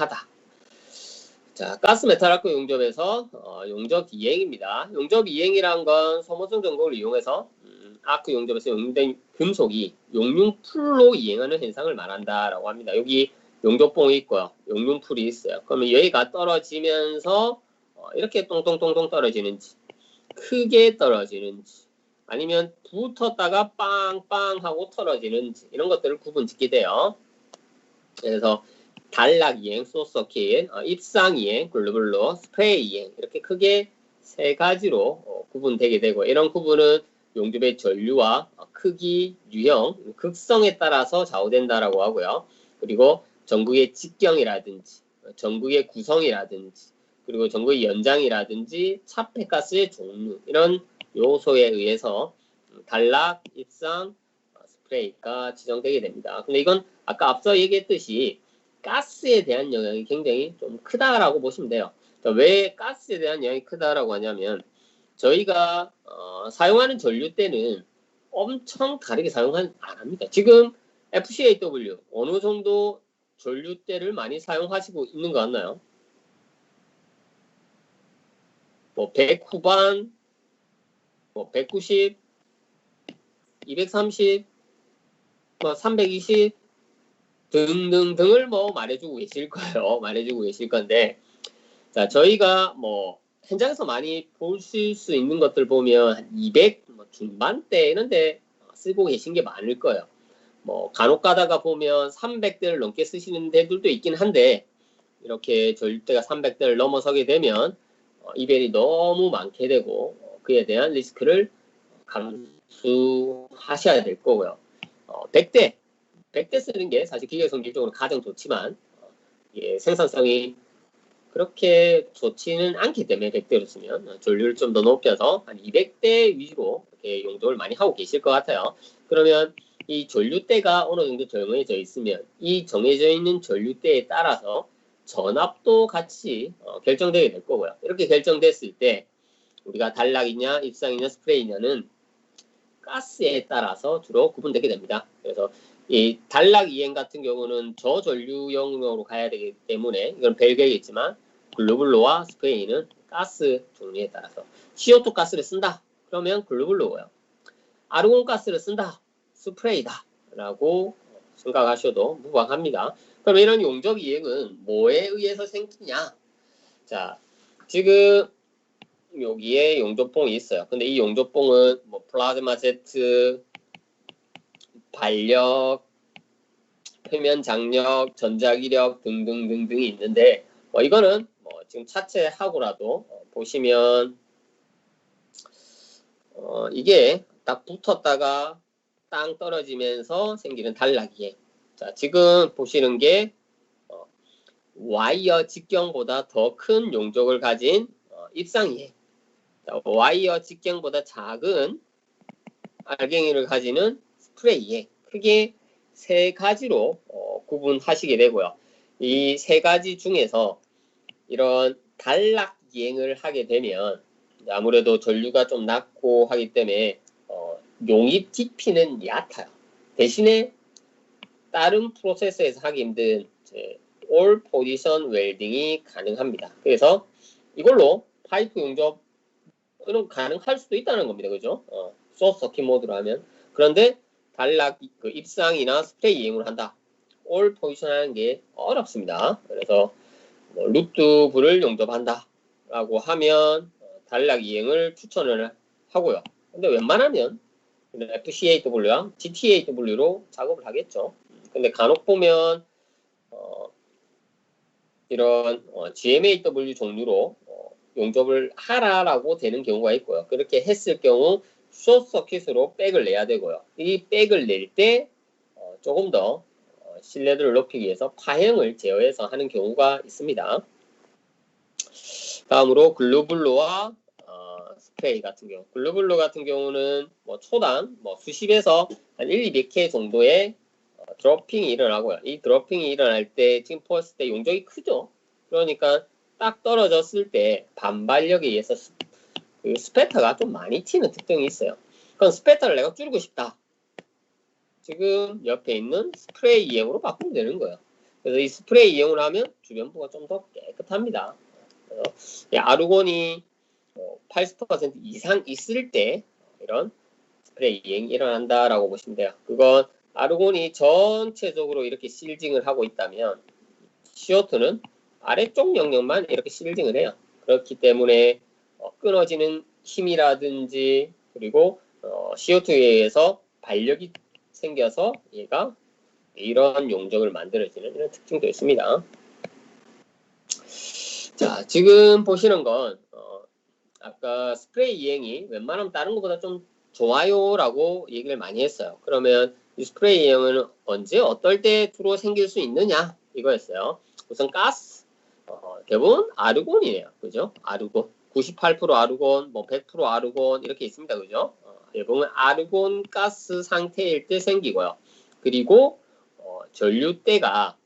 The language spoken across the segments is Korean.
하다. 자, 가스 메탈 아크 용접에서 어, 용접 이행입니다. 용접 이행이란 건 소모성 정보를 이용해서 음, 아크 용접에서 용된 금속이 용융풀로 이행하는 현상을 말한다라고 합니다. 여기 용접봉이 있고요. 용융풀이 있어요. 그러면 여기가 떨어지면서 어, 이렇게 똥똥똥똥 떨어지는지 크게 떨어지는지 아니면 붙었다가 빵빵 하고 떨어지는지 이런 것들을 구분 짓게 돼요. 그래서 단락 이행, 소서킷, 어, 입상 이행, 글루블로, 스프레이 이행 이렇게 크게 세 가지로 어, 구분되게 되고 이런 구분은 용접의 전류와 어, 크기, 유형, 극성에 따라서 좌우된다라고 하고요. 그리고 전구의 직경이라든지 어, 전구의 구성이라든지 그리고 전구의 연장이라든지 차폐가스의 종류 이런 요소에 의해서 단락, 입상, 어, 스프레이가 지정되게 됩니다. 근데 이건 아까 앞서 얘기했듯이 가스에 대한 영향이 굉장히 좀 크다라고 보시면 돼요. 자, 왜 가스에 대한 영향이 크다라고 하냐면 저희가 어, 사용하는 전류대는 엄청 다르게 사용 안 합니다. 지금 FCAW 어느 정도 전류대를 많이 사용하시고 있는 것 같나요? 뭐 100 후반, 뭐 190, 230, 뭐 320 등등등을 뭐 말해주고 계실 거예요. 말해주고 계실 건데, 자 저희가 뭐 현장에서 많이 보실 수 있는 것들 보면 한 200, 뭐 중반대 이런데 쓰고 계신 게 많을 거예요. 뭐 간혹 가다가 보면 300대를 넘게 쓰시는 데들도 있긴 한데 이렇게 전류대가 300대를 넘어서게 되면 어, 이벨이 너무 많게 되고 어, 그에 대한 리스크를 감수하셔야 될 거고요. 어, 100대, 100대 쓰는 게 사실 기계 성질적으로 가장 좋지만 어, 예, 생산성이 그렇게 좋지는 않기 때문에 100대로 쓰면 어, 전류를 좀 더 높여서 한 200대 위주로 이렇게 용도를 많이 하고 계실 것 같아요. 그러면 이 전류대가 어느 정도 정해져 있으면 이 정해져 있는 전류대에 따라서 전압도 같이 어, 결정되게 될 거고요. 이렇게 결정됐을 때 우리가 단락이냐 입상이냐 스프레이냐는 가스에 따라서 주로 구분되게 됩니다. 그래서 이 단락 이행 같은 경우는 저전류용으로 가야 되기 때문에 이건 별개겠지만 글루블로와 스프레이는 가스 종류에 따라서 CO2 가스를 쓴다. 그러면 글루블로고요. 아르곤 가스를 쓴다. 스프레이다. 라고 생각하셔도 무방합니다. 그럼 이런 용접 이행은 뭐에 의해서 생기냐? 자, 지금 여기에 용접봉이 있어요. 근데 이 용접봉은 뭐 플라즈마 제트, 반력, 표면 장력, 전자기력 등등등등이 있는데 뭐 이거는 뭐 지금 차체하고라도 어, 보시면 어 이게 딱 붙었다가 땅 떨어지면서 생기는 단락이에요. 자 지금 보시는 게 어, 와이어 직경보다 더 큰 용적을 가진 어, 입상이에요. 자, 와이어 직경보다 작은 알갱이를 가지는 스프레이에 크게 세 가지로 어, 구분하시게 되고요. 이 세 가지 중에서 이런 단락 이행을 하게 되면 아무래도 전류가 좀 낮고 하기 때문에 어, 용입 깊이는 얕아요. 대신에 다른 프로세스에서 하기 힘든 올 포지션 웰딩이 가능합니다. 그래서 이걸로 파이프 용접은 가능할 수도 있다는 겁니다. 그죠? 어, 소스 서킷 모드로 하면. 그런데 단락 그 입상이나 스프레이 이행을 한다. 올 포지션 하는 게 어렵습니다. 그래서 뭐 루트 불을 용접한다. 라고 하면 어, 단락 이행을 추천을 하고요. 근데 웬만하면 FCAW랑 GTAW로 작업을 하겠죠. 근데 간혹 보면 어, 이런 어, GMAW 종류로 어, 용접을 하라라고 되는 경우가 있고요. 그렇게 했을 경우 숏 서킷으로 백을 내야 되고요. 이 백을 낼때 어, 조금 더 어, 신뢰도를 높이기 위해서 파형을 제어해서 하는 경우가 있습니다. 다음으로 글루블로와 어, 스프레이 같은 경우 글루블로 같은 경우는 뭐 초당 뭐 수십에서 한 1, 200K 정도의 어, 드로핑이 일어나고요. 이 드로핑이 일어날 때 지금 보았을 때 용적이 크죠. 그러니까 딱 떨어졌을 때 반발력에 의해서 스, 그 스페터가 좀 많이 튀는 특징이 있어요. 그럼 스페터를 내가 줄이고 싶다. 지금 옆에 있는 스프레이 이행으로 바꾸면 되는 거예요. 그래서 이 스프레이 이용을 하면 주변부가 좀 더 깨끗합니다. 그래서 이 아르곤이 어, 80% 이상 있을 때 이런 스프레이 이행이 일어난다라고 보시면 돼요. 그건 아르곤이 전체적으로 이렇게 실징을 하고 있다면 CO2는 아래쪽 영역만 이렇게 실징을 해요. 그렇기 때문에 어, 끊어지는 힘이라든지 그리고 어, CO2에 의해서 반력이 생겨서 얘가 이런 용적을 만들어지는 이런 특징도 있습니다. 자, 지금 보시는 건 어, 아까 스프레이 이행이 웬만하면 다른 것보다 좀 좋아요라고 얘기를 많이 했어요. 그러면 이 스프레이 이행은 언제 어떨 때 주로 생길 수 있느냐 이거였어요. 우선 가스 어, 대부분 아르곤이에요. 그죠? 아르곤 98% 아르곤, 뭐 100% 아르곤 이렇게 있습니다. 그죠? 어, 대부분 아르곤 가스 상태일 때 생기고요. 그리고 어, 전류대가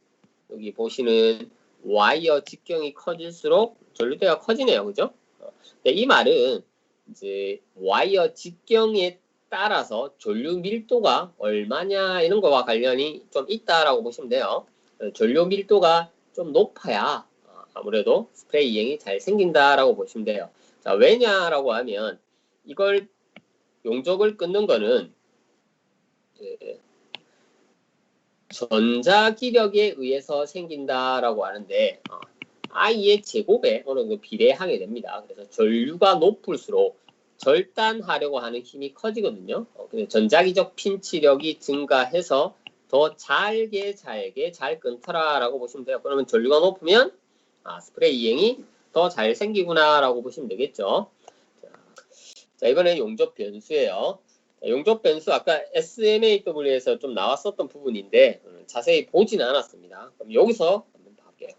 여기 보시는 와이어 직경이 커질수록 전류대가 커지네요. 그죠? 어, 이 말은 이제 와이어 직경에 따라서 전류 밀도가 얼마냐 이런 거와 관련이 좀 있다라고 보시면 돼요. 어, 전류 밀도가 좀 높아야 어, 아무래도 스프레이 이행이 잘 생긴다라고 보시면 돼요. 자, 왜냐라고 하면 이걸 용적을 끊는 거는 그 전자기력에 의해서 생긴다라고 하는데 어, I의 제곱에 어느 정도 비례하게 됩니다. 그래서 전류가 높을수록 절단하려고 하는 힘이 커지거든요. 어, 근데 전자기적 핀치력이 증가해서 더 잘게 잘게 잘 끊더라라고 보시면 돼요. 그러면 전류가 높으면 아, 스프레이 이행이 더 잘 생기구나라고 보시면 되겠죠. 자, 자 이번에 용접 변수예요. 자, 용접 변수 아까 SMAW에서 좀 나왔었던 부분인데 음, 자세히 보지는 않았습니다. 그럼 여기서 한번 볼게요.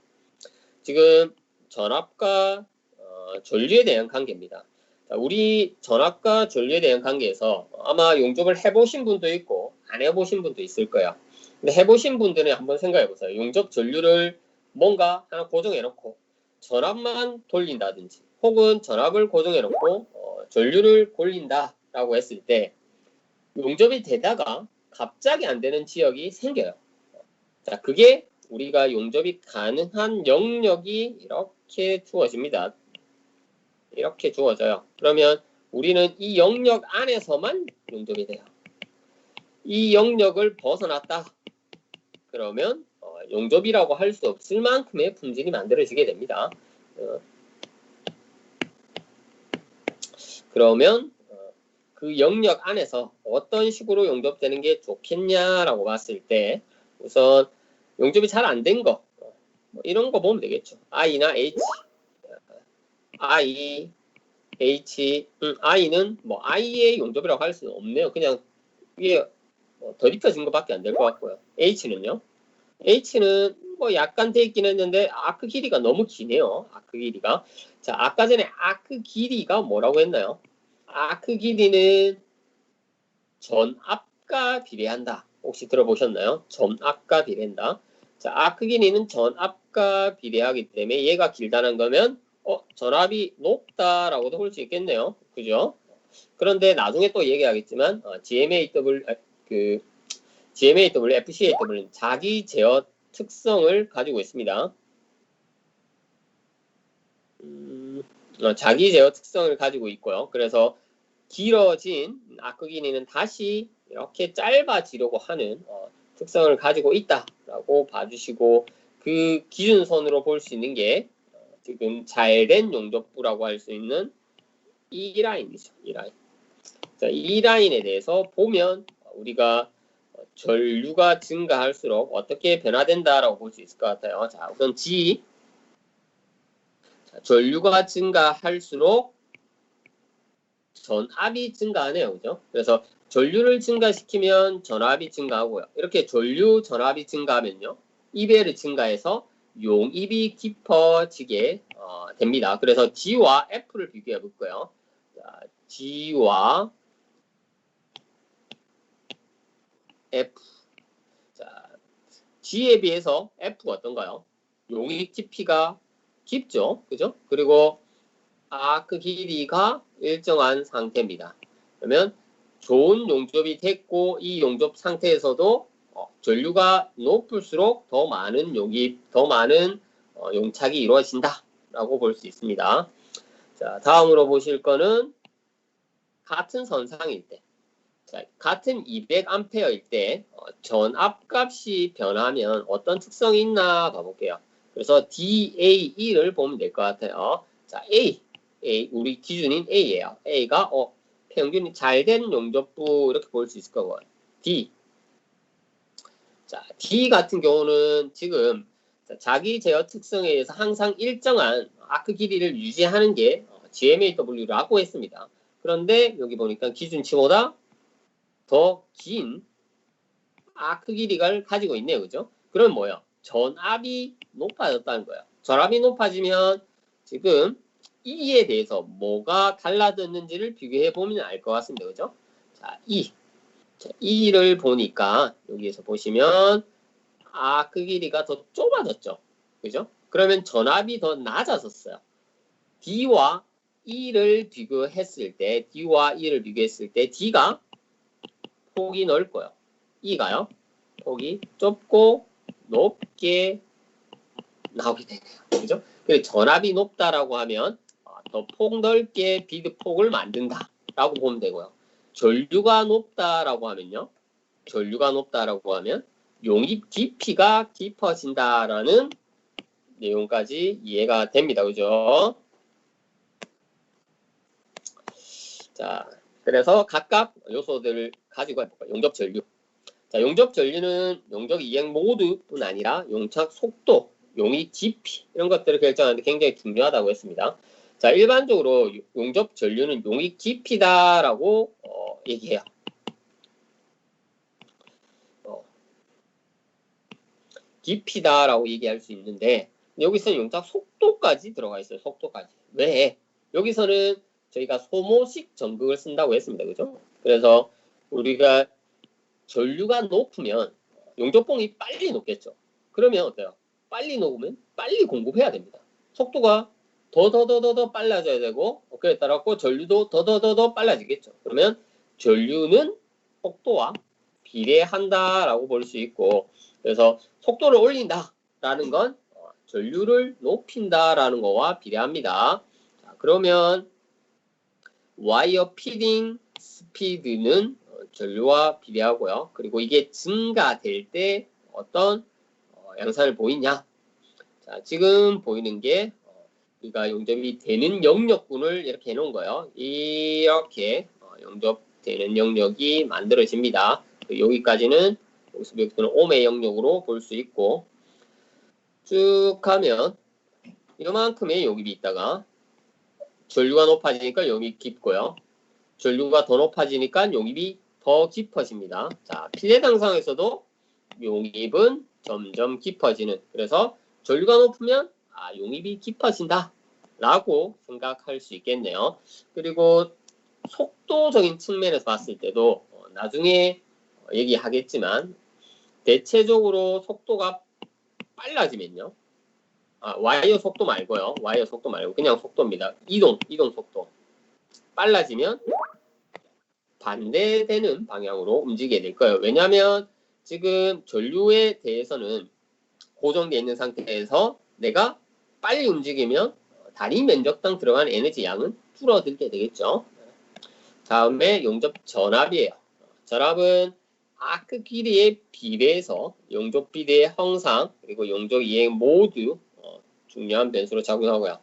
지금 전압과 어, 전류에 대한 관계입니다. 자, 우리 전압과 전류에 대한 관계에서 아마 용접을 해보신 분도 있고 안 해보신 분도 있을 거예요. 근데 해보신 분들은 한번 생각해 보세요. 용접 전류를 뭔가 하나 고정해 놓고 전압만 돌린다든지 혹은 전압을 고정해 놓고 어, 전류를 골린다라고 했을 때 용접이 되다가 갑자기 안 되는 지역이 생겨요. 자, 그게 우리가 용접이 가능한 영역이 이렇게 주어집니다. 이렇게 주어져요. 그러면 우리는 이 영역 안에서만 용접이 돼요. 이 영역을 벗어났다. 그러면 어, 용접이라고 할 수 없을 만큼의 품질이 만들어지게 됩니다. 어, 그러면 어, 그 영역 안에서 어떤 식으로 용접되는 게 좋겠냐라고 봤을 때 우선 용접이 잘 안 된 거, 어, 뭐 이런 거 보면 되겠죠. I나 H, I, H, 음, I는 뭐 I의 용접이라고 할 수는 없네요. 그냥 이게 뭐 덧입혀진 것밖에 안 될 것 같고요. H는요. H는 뭐 약간 돼 있긴 했는데 아크 길이가 너무 기네요. 아크 길이가. 자, 아까 전에 아크 길이가 뭐라고 했나요? 아크 길이는 전압과 비례한다. 혹시 들어보셨나요? 전압과 비례한다. 자, 아크 길이는 전압과 비례하기 때문에 얘가 길다는 거면 어, 전압이 높다라고도 볼 수 있겠네요. 그죠? 그런데 나중에 또 얘기하겠지만 어, GMAW 그 GMAW, FCAW는 자기 제어 특성을 가지고 있습니다. 음, 어, 자기 제어 특성을 가지고 있고요. 그래서 길어진 아크 길이는 다시 이렇게 짧아지려고 하는 어, 특성을 가지고 있다라고 봐주시고 그 기준선으로 볼 수 있는 게 어, 지금 잘 된 용접부라고 할 수 있는 이 라인이죠. 이 라인. 자, 이 라인에 대해서 보면 우리가 전류가 증가할수록 어떻게 변화된다라고 볼 수 있을 것 같아요. 자, 우선 G. 자, 전류가 증가할수록 전압이 증가하네요. 그죠? 그래서 전류를 증가시키면 전압이 증가하고요. 이렇게 전류 전압이 증가하면요. 이베를 증가해서 용입이 깊어지게 어, 됩니다. 그래서 G와 F를 비교해 볼 거예요. 자, G와 F. 자, G에 비해서 F가 어떤가요? 용익 깊이가 깊죠. 그죠? 그리고 아크 길이가 일정한 상태입니다. 그러면 좋은 용접이 됐고 이 용접 상태에서도 어, 전류가 높을수록 더 많은 용입, 더 많은 어, 용착이 이루어진다라고 볼 수 있습니다. 자, 다음으로 보실 거는 같은 선상일 때, 자, 같은 200A일 때 어, 전압값이 변하면 어떤 특성이 있나 봐볼게요. 그래서 DAE를 보면 될 것 같아요. 자, A, A 우리 기준인 A예요. A가 어, 평균이 잘 된 용접부 이렇게 볼 수 있을 거고요. D, 자, D 같은 경우는 지금 자, 자기 제어 특성에 의해서 항상 일정한 아크 길이를 유지하는 게 어, GMAW라고 했습니다. 그런데 여기 보니까 기준치보다 더 긴 아크 길이를 가지고 있네요. 그죠? 그럼 뭐예요? 전압이 높아졌다는 거예요. 전압이 높아지면 지금 E에 대해서 뭐가 달라졌는지를 비교해 보면 알 것 같습니다. 그죠? 자, E. 자, E를 보니까 여기에서 보시면 아, 그 길이가 더 좁아졌죠. 그죠? 그러면 전압이 더 낮아졌어요. D와 E를 비교했을 때, D와 E를 비교했을 때, D가 폭이 넓고요. E가요. 폭이 좁고 높게 나오게 되네요. 그죠? 그래서 전압이 높다라고 하면 어, 더폭 넓게 비드 폭을 만든다라고 보면 되고요. 전류가 높다라고 하면요. 전류가 높다라고 하면 용입 깊이가 깊어진다라는 내용까지 이해가 됩니다. 그죠? 자, 그래서 각각 요소들을 가지고 해볼까요? 용접 전류. 자, 용접 전류는 용접 이행 모드뿐 아니라 용착 속도, 용입 깊이 이런 것들을 결정하는데 굉장히 중요하다고 했습니다. 자, 일반적으로 용접 전류는 용입 깊이다라고 어, 얘기해요. 어, 깊이다라고 얘기할 수 있는데 여기서 용착 속도까지 들어가 있어요. 속도까지. 왜? 여기서는 저희가 소모식 전극을 쓴다고 했습니다. 그죠? 그래서 우리가 전류가 높으면 용접봉이 빨리 녹겠죠. 그러면 어때요? 빨리 녹으면 빨리 공급해야 됩니다. 속도가 더 더 더 더 더 빨라져야 되고 그에 따라서 전류도 더 더 더 더 빨라지겠죠. 그러면 전류는 속도와 비례한다라고 볼 수 있고 그래서 속도를 올린다라는 건 어, 전류를 높인다라는 거와 비례합니다. 자, 그러면 와이어 피딩 스피드는 어, 전류와 비례하고요. 그리고 이게 증가될 때 어떤 어, 양상을 보이냐? 자, 지금 보이는 게 어, 우리가 용접이 되는 영역군을 이렇게 해놓은 거예요. 이렇게 어, 용접되는 영역이 만들어집니다. 그 여기까지는 여기서 여기서는 옴의 영역으로 볼 수 있고 쭉 가면 이만큼의 용입이 있다가 전류가 높아지니까 용입이 깊고요. 전류가 더 높아지니까 용입이 더 깊어집니다. 자, 피레당상에서도 용입은 점점 깊어지는 그래서 전류가 높으면 아, 용입이 깊어진다 라고 생각할 수 있겠네요. 그리고 속도적인 측면에서 봤을 때도 어, 나중에 얘기하겠지만 대체적으로 속도가 빨라지면요. 아, 와이어 속도 말고요. 와이어 속도 말고 그냥 속도입니다. 이동, 이동 속도. 빨라지면 반대되는 방향으로 움직이게 될 거예요. 왜냐하면 지금 전류에 대해서는 고정되어 있는 상태에서 내가 빨리 움직이면 다리 면적당 들어간 에너지 양은 줄어들게 되겠죠. 다음에 용접 전압이에요. 전압은 아크 길이에 비례해서 용접 비례의 형상 그리고 용접 이행 모두 어, 중요한 변수로 작용하고요.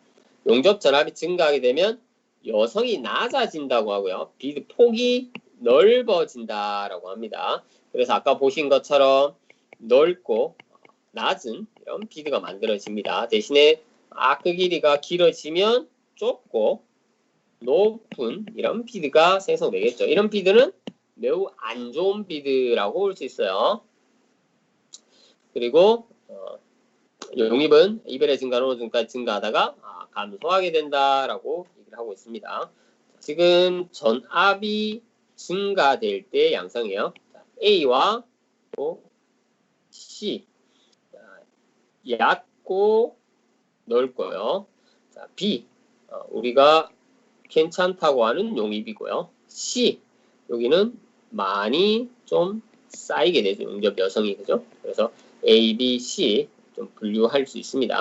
용접 전압이 증가하게 되면 여성이 낮아진다고 하고요. 비드 폭이 넓어진다라고 합니다. 그래서 아까 보신 것처럼 넓고 낮은 이런 비드가 만들어집니다. 대신에 아크 길이가 길어지면 좁고 높은 이런 비드가 생성되겠죠. 이런 비드는 매우 안 좋은 비드라고 볼 수 있어요. 그리고 어, 용입은 이별의 증가로 증가 증가하다가 아, 감소하게 된다라고 얘기를 하고 있습니다. 지금 전압이 증가될 때 양상이에요. 자, A와 또 C 자, 얕고 넓고요. 자, B 어, 우리가 괜찮다고 하는 용입이고요. C 여기는 많이 좀 쌓이게 되죠. 용접 여성이 그죠? 그래서 A, B, C 좀 분류할 수 있습니다.